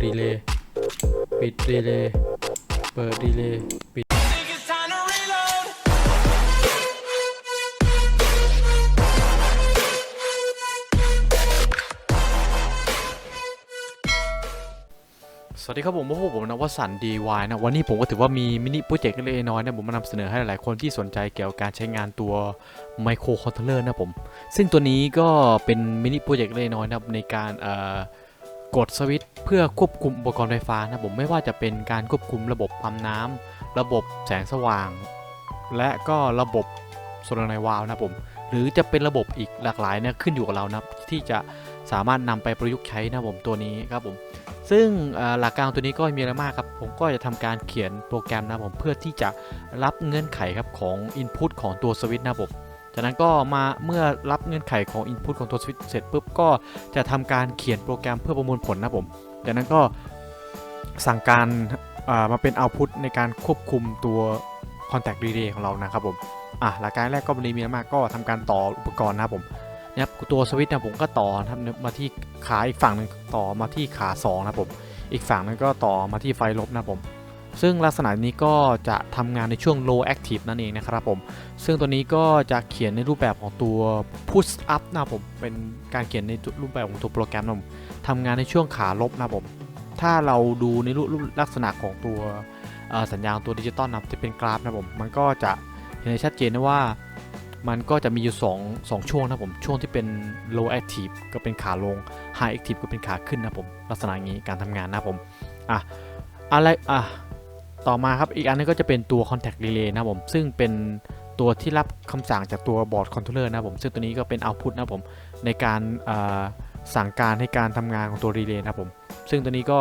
ดรีเลย์ปิดรีเลย์เปิดรีเลย์ปิดสวัสดีครับผมพวกผมนะว่าสันดีวายนะวันนี้ผมก็ถือว่ามีมินิโปรเจกต์เล็กน้อยนะผมมานำเสนอให้หลายๆคนที่สนใจเกี่ยวกับการใช้งานตัวไมโครคอนโทรลเลอร์นะผม ซึ่งตัวนี้ก็เป็นมินิโปรเจกต์เล็กน้อยนะในการเอ่อ กดสวิตช์เพื่อควบคุมอุปกรณ์ไฟฟ้านะผมไม่ว่าจะเป็นการควบคุมระบบปั๊มน้ำระบบแสงสว่าง และก็ระบบโซลาร์ไนวาลนะผมหรือจะเป็นระบบอีกหลากหลายเนี่ยขึ้นอยู่กับเรานะครับที่จะสามารถนำไปประยุกต์ใช้นะผมตัวนี้ครับผมซึ่งหลักการตัวนี้ก็มีอะไรมากครับ ผมก็จะทำการเขียนโปรแกรมนะผมเพื่อที่จะรับเงื่อนไขครับของ Input ของตัวสวิตช์นะผม จากนั้นก็มาเมื่อรับเงื่อนไขของ Input ของตัวสวิตช์เสร็จปุ๊บก็จะทำการเขียนโปรแกรมเพื่อประมวลผลนะผม จากนั้นก็สั่งการามาเป็น Output ในการควบคุมตัว Contact Relay ของเรานะครับผมอะหลักการแรกก็ไม่ได้มีอะมากก็ทำการต่ออุปกรณ์นะครับผมเนี่ยครับตัวสวิตช์นี่ยผมก็ต่อนะมาที่ขาอีกฝั่งหนึ่งต่อมาที่ขา2นะผม อีกฝั่งนึงก็ต่อมาที่ไฟลบนะผม ซึ่งลักษณะนี้ก็จะทำงานในช่วง low active นั่นเองนะครับผม ซึ่งตัวนี้ก็จะเขียนในรูปแบบของตัว push up นะครับผม เป็นการเขียนในรูปแบบของตัวโปรแกรมนะครับผมทำงานในช่วงขาลบนะครับผม ถ้าเราดูในรูปลักษณะของตัวสัญญาณตัวดิจิตอลนะครับที่เป็นกราฟนะครับผม มันก็จะเห็นได้ชัดเจนนะว่ามันก็จะมีอยู่2 2ช่วงนะครับผม ช่วงที่เป็น low active ก็เป็นขาลง high active ก็เป็นขาขึ้นนะครับผม ลักษณะนี้การทำงานนะครับผม อะ อะไร อะ ต่อมาครับอีกอันนึงก็จะเป็นตัว contact relay นะผมซึ่งเป็นตัวที่รับคำสั่งจากตัวบอร์ดคอนโทรลเลอร์นะผมซึ่งตัวนี้ก็เป็น output นะผมในการสั่งการให้การทำงานของตัว relay นะผมซึ่งตัวนี้ก็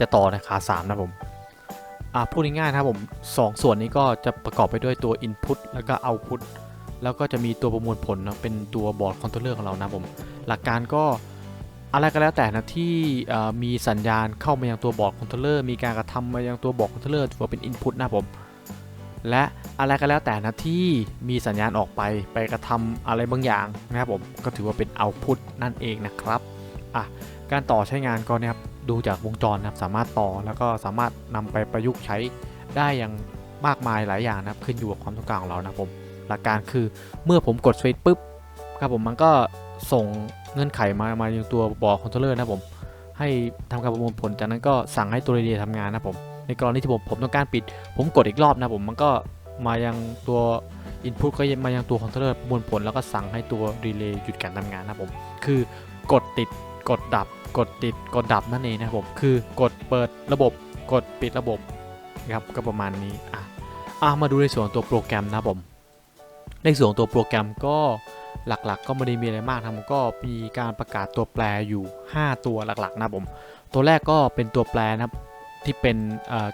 จะต่อในขา3นะผมพูดง่ายๆนะครับผมสองส่วนนี้ก็จะประกอบไปด้วยตัว input แล้วก็ output แล้วก็จะมีตัวประมวลผลนะเป็นตัวบอร์ดคอนโทรลเลอร์ของเรานะผมหลักการก็ อะไรก็แล้วแต่นะที่มีสัญญาณเข้ามายังตัวบอร์ดคอนโทรลเลอร์มีการกระทำมายังตัวบอร์ดคอนโทรลเลอร์ถือว่าเป็น input นะผมและอะไรก็แล้วแต่นะที่มีสัญญาณออกไปไปกระทำอะไรบางอย่างนะครับผมก็ถือว่าเป็น output นั่นเองนะครับอะการต่อใช้งานก็เนี่ยครับดูจากวงจรนะครับสามารถต่อแล้วก็สามารถนำไปประยุกต์ใช้ได้อย่างมากมายหลายอย่างนะครับขึ้นอยู่กับความต้องการของเรานะผมหลักการคือเมื่อผมกดสวิตช์ปุ๊บครับผมมันก็ ส่งเงื่อนไขมามายังตัวบอร์ดคอนโทรลเลอร์นะผม ให้ทำการประมวลผลจากนั้นก็สั่งให้ตัวเรเดียทำงานนะผม ในกรณีที่ผมผมต้องการปิด ผมกดอีกรอบนะผมมันก็มายังตัว Input ก็มายังตัวคอนโทรลเลอร์ประมวลผลแล้วก็สั่งให้ตัวรีเลย์หยุดการทำงานนะผม คือกดติดกดดับ กดติดกดดับนั่นเองนะครับผมคือกดเปิดระบบ กดปิดระบบนะครับก็ประมาณนี้อะอะมาดูในส่วนตัวโปรแกรมนะผมในส่วนตัวโปรแกรมก็ หลักๆก็ไม่ได้มีอะไรมากนะผมก็มีการประกาศตัวแปรอยู่ 5 ตัวหลักๆนะครับผม ตัวแรกก็เป็นตัวแปรนะครับที่เป็น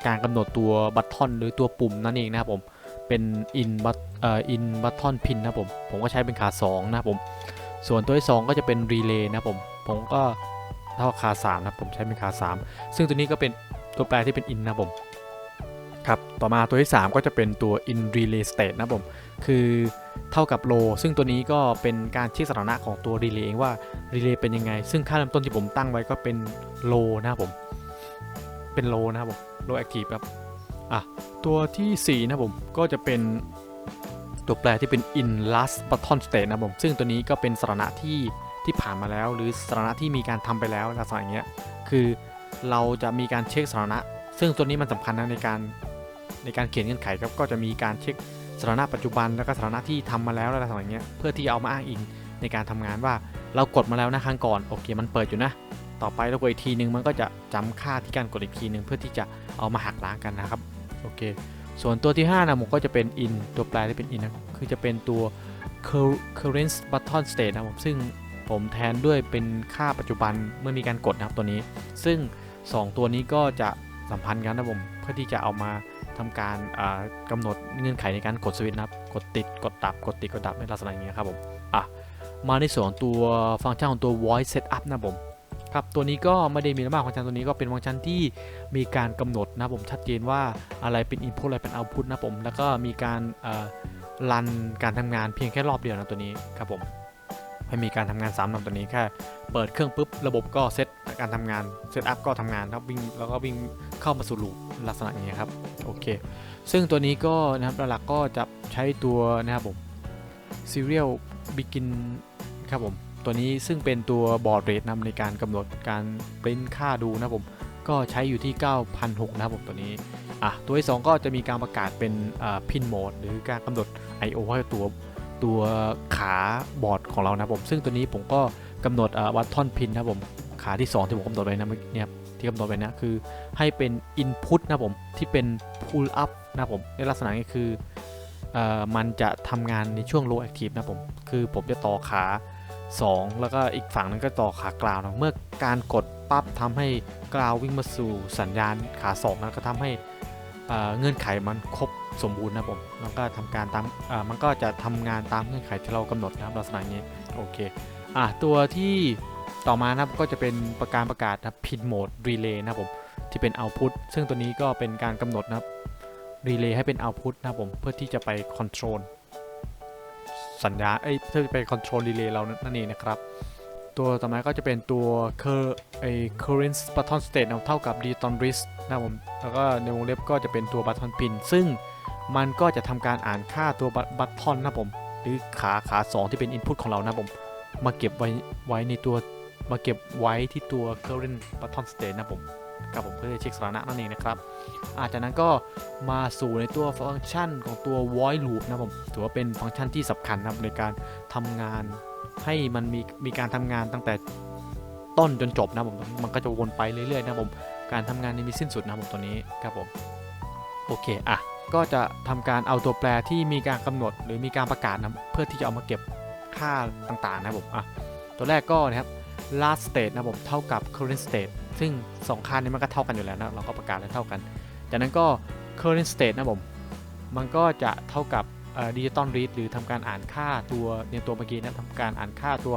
การกำหนดตัวบัตทอนหรือตัวปุ่มนั่นเองนะครับผมเป็น in but เอ่อ in button pin นะครับผมผมก็ใช้เป็นขา 2 นะครับผม ส่วนตัวที่ 2 ก็จะเป็น relay นะครับผม ผมก็เท่าขา3นะครับผมใช้เป็นขา 3 ซึ่งตัวนี้ก็เป็นตัวแปรที่เป็น in นะครับผม ครับต่อมาตัวที่ 3 ก็จะเป็นตัว in relay state นะผมคือเท่ากับ low ซึ่งตัวนี้ก็เป็นการเช็คสถานะของตัว relay เองว่า relay เป็นยังไง ซึ่งค่าเริ่มต้นที่ผมตั้งไว้ก็เป็น low นะครับผมเป็น low นะครับผม low active ครับอะตัวทีสี่4นะผมก็จะเป็นตัวแปรที่เป็น in last button state นะผมซึ่งตัวนี้ก็เป็นสถานะที่ที่ผ่านมาแล้ว หรือสถานะที่มีการทำไปแล้วลักษณะอย่างเงี้ยคือเราจะมีการเช็คสถานะ ซึ่งตัวนี้มันสำคัญนะในการ ในการเขียนเงื่อนไขครับก็จะมีการเช็คสถานะปัจจุบันแล้วก็สถานะที่ทำมาแล้วอะไรต่างๆอย่างเงี้ยเพื่อที่เอามาอ้างอิงในการทำงานว่าเรากดมาแล้วนะครั้งก่อนโอเคมันเปิดอยู่นะ ต่อไปเรากดอีกทีนึงมันก็จะจำค่าที่การกดอีกทีนึงเพื่อที่จะเอามาหักล้างกันนะครับโอเค ส่วนตัวที่5นะผมก็จะเป็น in ตัวแปรที่เป็น in นะคือจะเป็นตัว current button state นะผมซึ่งผมแทนด้วยเป็นค่าปัจจุบันเมื่อมีการกดนะครับตัวนี้ ซึ่ง 2 ตัวนี้ก็จะสัมพันธ์กันนะผมเพื่อที่จะเอามา ทำการอ่ากำหนดเงื่อนไขในการกดสวิตช์นะครับ กดติดกดดับ กดติดกดดับในลักษณะอย่างนี้ครับผมอะมาในส่วนของตัวฟังก์ชันของตัว voice setup นะครับผมครับตัวนี้ก็ไม่ได้มีมากฟังก์ชันตัวนี้ก็เป็นฟังก์ชันที่มีการกำหนดนะครับผมชัดเจนว่าอะไรเป็น input อะไรเป็น output นะครับผมแล้วก็มีการรันการทำงานเพียงแค่รอบเดียวนะตัวนี้ครับผมไม่มีการทำงานซ้ำนะตัวนี้แค่เปิดเครื่องปุ๊บระบบก็เซต การทำงานเซตอัพก็ทำงานครับวิ่งแล้วก็วิ่งเข้ามาสู่ลูปลักษณะอย่างนี้ครับโอเค ซึ่งตัวนี้ก็นะครับหลักๆก็จะใช้ตัวนะครับผม Serial Begin ครับผมตัวนี้ซึ่งเป็นตัวบอร์ดเรทนำในการกำหนดการปริ้นค่าดูนะครับผมก็ใช้อยู่ที่9,600นะครับผมตัวนี้อะตัวที่สองก็จะมีการประกาศเป็นพินโหมดหรือการกำหนด I/O ให้ตัวตัวขาบอร์ดของเรานะครับผม ซึ่งตัวนี้ผมก็กำหนดวัตทอนพินนะครับผม ขาที่ 2 ที่ผมกำหนดไว้นะเมื่อกี้เนี่ยครับที่กำหนดไว้นะคือให้เป็น Input นะผมที่เป็น Pull up นะผมในลักษณะนี้คืออมันจะทำงานในช่วง low active นะผมคือผมจะต่อขา 2 แล้วก็อีกฝั่งนึงก็ต่อขากล่าวนะเมื่อการกดปั๊บทำให้กล่าววิ่งมาสู่สัญญาณขา2นะก็ทำให้เงื่อนไขมันครบสมบูรณ์นะผมแล้วก็ทำการตามมันก็จะทำงานตามเงื่อนไขที่เรากำหนดนะครับลักษณะนี้โอเคอะตัวที่ ต่อมานะครับก็จะเป็นประการประกาศนะพินโหมดรีเลย์นะครับผมที่เป็น output ซึ่งตัวนี้ก็เป็นการกำหนดนะครับรีเลย์ให้เป็น output นะครับผมเพื่อที่จะไป control สัญญาเอ้ยเพื่อไป control relay เรานั่นเองนะครับ ตัวต่อมาก็จะเป็นตัว cur ไอ้ current button state เท่ากับ digital risk นะครับผมแล้วก็ในวงเล็บก็จะเป็นตัว button pin ซึ่งมันก็จะทำการอ่านค่าตัว button นะครับผมหรือขาขา 2 ที่เป็น input ของเรานะครับผมมาเก็บไว้ไว้ในตัว มาเก็บไว้ที่ตัว current button state นะครับผมครับผมเพื่อเช็คสถานะนั่นเองนะครับอาจากนั้นก็มาสู่ในตัวฟังก์ชันของตัว void loop นะครับผมถือว่าเป็นฟังก์ชันที่สำคัญนะครับในการทำงานให้มันมีมีการทำงานตั้งแต่ต้นจนจบนะครับผมมันก็จะวนไปเรื่อยๆนะครับผมการทำงานนี้มีสิ้นสุดนะครับผมตัวนี้ครับผมโอเคอะก็จะทำการเอาตัวแปรที่มีการกำหนดหรือมีการประกาศนะเพื่อที่จะเอามาเก็บค่าต่างๆ นะครับผมอะตัวแรกก็นะครับ last state นะผมเท่ากับ current state ซึ่งสองค่านี้มันก็เท่ากันอยู่แล้วนะเราก็ประกาศแล้วเท่ากัน จากนั้นก็ current state นะผมมันก็จะเท่ากับดิจิตอลรีดหรือทำการอ่านค่าตัวเนี่ยตัวเมื่อกี้นะทำการอ่านค่าตัว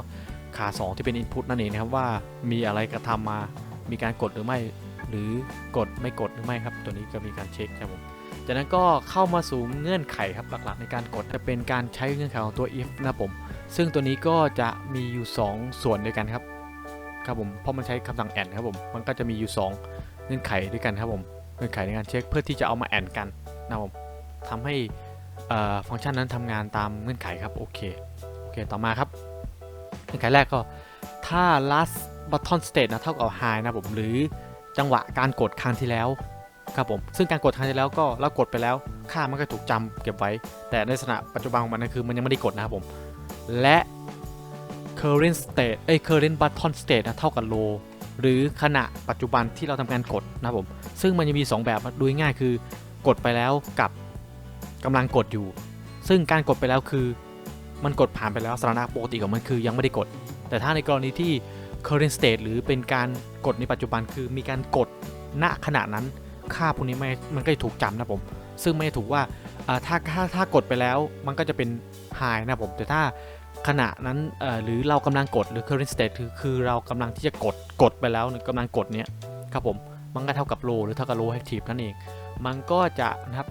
ขา2 ที่เป็น input นั่นเองนะครับว่ามีอะไรกระทำมามีการกดหรือไม่ หรือกดไม่กดหรือไม่ครับ ตัวนี้ก็มีการเช็คครับผมจากนั้นก็เข้ามาสู่เงื่อนไขครับหลักๆ ในการกดจะเป็นการใช้เงื่อนไขของตัว if นะผมซึ่งตัวนี้ก็จะมีอยู่ 2 ส่วนด้วยกันครับ ครับผมเพราะมันใช้คำสั่ง and ครับผมมันก็จะมีอยู่ 2 เงื่อนไขด้วยกันครับผมเงื่อนไขในการเช็คเพื่อที่จะเอามาแอนกันนะครับผมทำให้ฟังก์ชันนั้นทำงานตามเงื่อนไขครับโอเคโอเคต่อมาครับเงื่อนไขแรกก็ถ้า last button state นะเท่ากับ high นะผมหรือจังหวะการกดครั้งที่แล้วครับผมซึ่งการกดครั้งที่แล้วก็เรากดไปแล้วค่ามันก็ถูกจำเก็บไว้ แต่ในสถานะปัจจุบันของมันนะคือมันยังไม่ได้กดนะครับผมและ current state เอ้ย current button state นะเท่ากับ low หรือขณะปัจจุบันที่เราทำการกดนะครับผมซึ่งมันจะมี 2 แบบดูง่ายคือกดไปแล้วกับกำลังกดอยู่ ซึ่งการกดไปแล้วคือมันกดผ่านไปแล้วสถานะปกติของมันคือยังไม่ได้กด แต่ถ้าในกรณีที่ current state หรือเป็นการกดในปัจจุบันคือมีการกดณขณะนั้นค่าพวกนี้ไม่มันก็จะถูกจำนะผม ซึ่งไม่ถูกว่าถ้าถ้าถ้ากดไปแล้วมันก็จะเป็น high นะผม แต่ถ้า ขณะนั้นหรือเรากำลังกดหรือ current state คือคือเรากำลังที่จะกดกดไปแล้วกำลังกดเนี้ยครับผมมันก็เท่ากับ low หรือเท่ากับ low active นั่นเอง มันก็จะนะครับ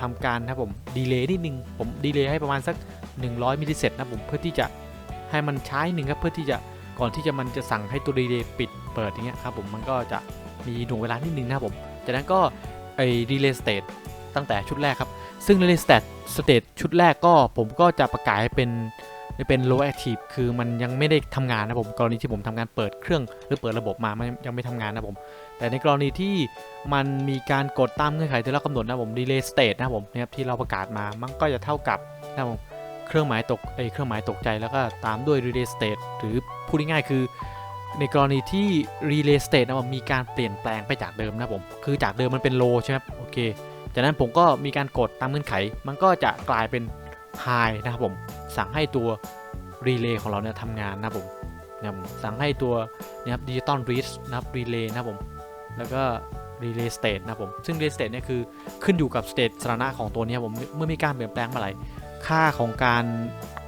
ทำการนะครับผมดีเลย์นิดนึงผมดีเลย์ให้ประมาณสัก 100มิลลิเซกนะผมเพื่อที่จะให้มันใช้หนึ่งครับเพื่อที่จะก่อนที่จะมันจะสั่งให้ตัวดีเลย์ปิดเปิดอย่างเงี้ยครับผมมันก็จะมีหน่วงเวลานิดนึงนะครับผมจากนั้นก็ไอ้ดีเลย์สเตตตั้งแต่ชุดแรกครับ ซึ่งดีเลย์สเตตสเตตชุดแรกก็ผมก็จะประกาศให้เป็น เป็น low active คือมันยังไม่ได้ทำงานนะผมกรณีที่ผมทำการเปิดเครื่องหรือเปิดระบบมามันยังไม่ทำงานนะผม แต่ในกรณีที่มันมีการกดตามเงื่อนไขที่เรากำหนดนะผม delay state นะผมนะครับที่เราประกาศมามันก็จะเท่ากับนะผมเครื่องหมายตกไอเครื่องหมายตกใจแล้วก็ตามด้วย relay state หรือพูดง่ายๆคือในกรณีที่ relay state นะผมมีการเปลี่ยนแปลงไปจากเดิมนะผม คือจากเดิมมันเป็น low ใช่ไหมโอเค จากนั้นผมก็มีการกดตามเงื่อนไข มันก็จะกลายเป็น high นะครับผม สั่งให้ตัว relay ของเราเนี่ยทำงานนะผมนะผมสั่งให้ตัวนะครับ digital read นะครับ relay นะผมแล้วก็ relay state นะผมซึ่ง relay state เนี่ยคือขึ้นอยู่กับ state สถานะของตัวนี้ผมเมื่อมีการเปลี่ยนแปลงเมื่อไหร่ค่าของการ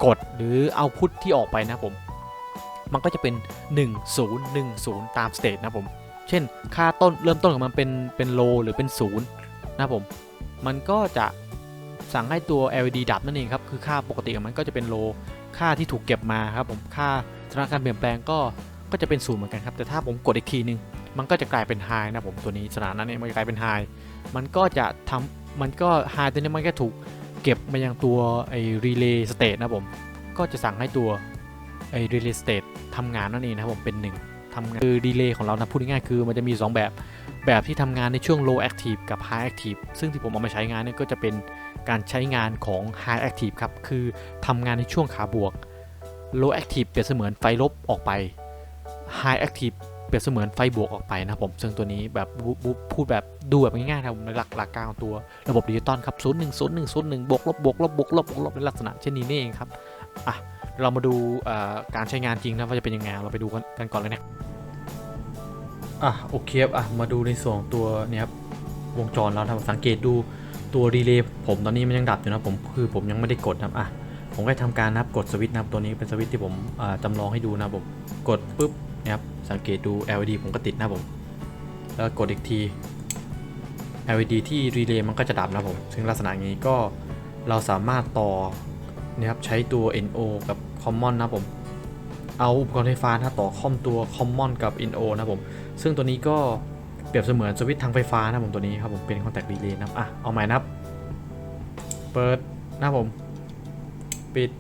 กดหรือ output ที่ออกไปนะผม มันก็จะเป็น 1010 ตาม state นะผม เช่น ค่าต้นเริ่มต้นของมันเป็นเป็น low หรือเป็น 0 นะผม มันก็จะ สั่งให้ตัว LED ดับนั่นเองครับคือค่าปกติของมันก็จะเป็น low ค่าที่ถูกเก็บมาครับผมค่าสถานการณ์เปลี่ยนแปลงก็ก็จะเป็นศูนย์เหมือนกันครับแต่ถ้าผมกดอีกทีนึง มันก็จะกลายเป็น high นะผมตัวนี้สถานะนี้มันจะกลายเป็น high มันก็จะทำมันก็ high ตัวนี้มันก็ถูกเก็บมายังตัวไอ้ relay state นะผมก็จะสั่งให้ตัวไอ้ relay state ทำงานนั่นเองนะครับผมเป็นหนึ่งทำงานคือ relay ของเรานะพูดง่ายๆคือมันจะมี 2 แบบแบบที่ทำงานในช่วง low active กับ high active ซึ่งที่ผมเอามาใช้งานเนี่ยก็จะเป็น การใช้งานของ high active ครับ คือทำงานในช่วงขาบวก low active เปรียบเสมือนไฟลบออกไป high active เปรียบเสมือนไฟบวกออกไปนะครับผมซึ่งตัวนี้แบบพูดแบบดูแบบง่ายๆนะครับในหลักหลักการของตัวระบบดิจิตอลครับ0 1 0 1 0 1บวกลบบวกลบบวกลบบวกลบในลักษณะเช่นนี้นี่เองครับอะเรามาดูการใช้งานจริงนะว่าจะเป็นยังไงเราไปดูกันกันก่อนเลยนะอะโอเคครับอะมาดูในส่วนตัวเนี่ยครับวงจรแล้วนะครับสังเกตดู ตัวรีเลย์ผมตอนนี้มันยังดับอยู่นะผมคือผมยังไม่ได้กดนะครับอะผมก็ทำการนะครับกดสวิตช์นะครับตัวนี้เป็นสวิตช์ที่ผมอ่าจำลองให้ดูนะครับผมกดปุ๊บนี่ยครับสังเกตดู LED ผมก็ติดนะครับผมแล้วกดอีกที LED ที่รีเลย์มันก็จะดับนะครับผมซึ่งลักษณะงนี้ก็เราสามารถต่อนี่ยครับใช้ตัว NO กับ Common นะครับผมเอาอุปกรณ์ไฟฟ้านะต่อคอมตัว Common กับ NO นะครับผมซึ่งตัวนี้ก็ เปรียบเสมือนสวิตช์ทางไฟฟ้านะผมตัวนี้ครับผมเป็นคอนแทครีเลย์นะครับอะเอาใหม่นะครับ เปิดนะผม ปิด